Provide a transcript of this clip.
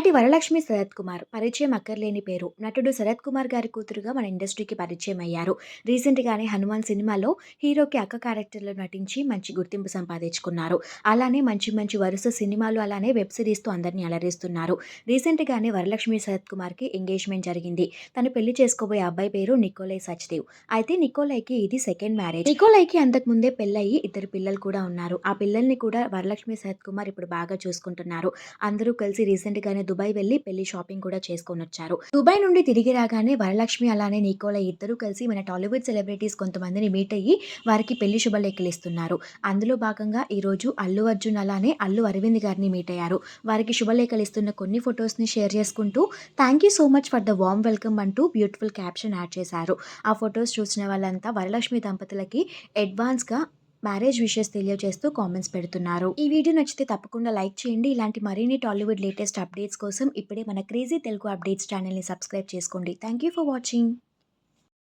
నటి వరలక్ష్మి శరత్ కుమార్. పరిచయం అక్కర్లేని పేరు. నటుడు శరత్ కుమార్ గారి కూతురుగా మన ఇండస్ట్రీకి పరిచయం అయ్యారు రీసెంట్గానే హనుమాన్ సినిమాలో హీరోకి అక్క క్యారెక్టర్లో నటించి మంచి గుర్తింపు సంపాదించుకున్నారు. అలానే మంచి మంచి వరుస సినిమాలు అలానే వెబ్ సిరీస్తో అందరినీ అలరిస్తున్నారు. రీసెంట్గానే వరలక్ష్మి శరత్ కుమార్కి ఎంగేజ్మెంట్ జరిగింది. తను పెళ్ళి చేసుకోబోయే అబ్బాయి పేరు నికోలై సచ్దేవ్. అయితే నికోలైకి ఇది సెకండ్ మ్యారేజ్. నికోలైకి అంతకు ముందే పెళ్ళయి ఇద్దరు పిల్లలు కూడా ఉన్నారు. ఆ పిల్లల్ని కూడా వరలక్ష్మి శరత్ కుమార్ ఇప్పుడు బాగా చూసుకుంటున్నారు. అందరూ కలిసి రీసెంట్ గానే దుబాయ్ వెళ్ళి పెళ్ళి షాపింగ్ కూడా చేసుకొని వచ్చారు. దుబాయ్ నుండి తిరిగి రాగానే వరలక్ష్మి అలానే నికోలా ఇద్దరు కలిసి మన టాలీవుడ్ సెలబ్రిటీస్ కొంతమందిని మీట్ అయ్యి వారికి పెళ్ళి శుభలేఖలు ఇస్తున్నారు. అందులో భాగంగా ఈరోజు అల్లు అర్జున్ అలానే అల్లు అరవింద్ గారిని మీట్ అయ్యారు. వారికి శుభలేఖలు ఇస్తున్న కొన్ని ఫొటోస్ని షేర్ చేసుకుంటూ thank you so much for the warm welcome అంటూ బ్యూటిఫుల్ క్యాప్షన్ యాడ్ చేశారు. ఆ ఫొటోస్ చూసిన వాళ్ళంతా వరలక్ష్మి దంపతులకి అడ్వాన్స్గా మ్యారేజ్ విషెస్ తెలియజేస్తూ కామెంట్స్ పెడుతున్నారు. ఈ వీడియో నచ్చితే తప్పకుండా లైక్ చేయండి. ఇలాంటి మరిన్ని టాలీవుడ్ లేటెస్ట్ అప్డేట్స్ కోసం ఇప్పుడే మన క్రేజీ తెలుగు అప్డేట్స్ ఛానల్ని సబ్స్క్రైబ్ చేసుకోండి. Thank you for watching.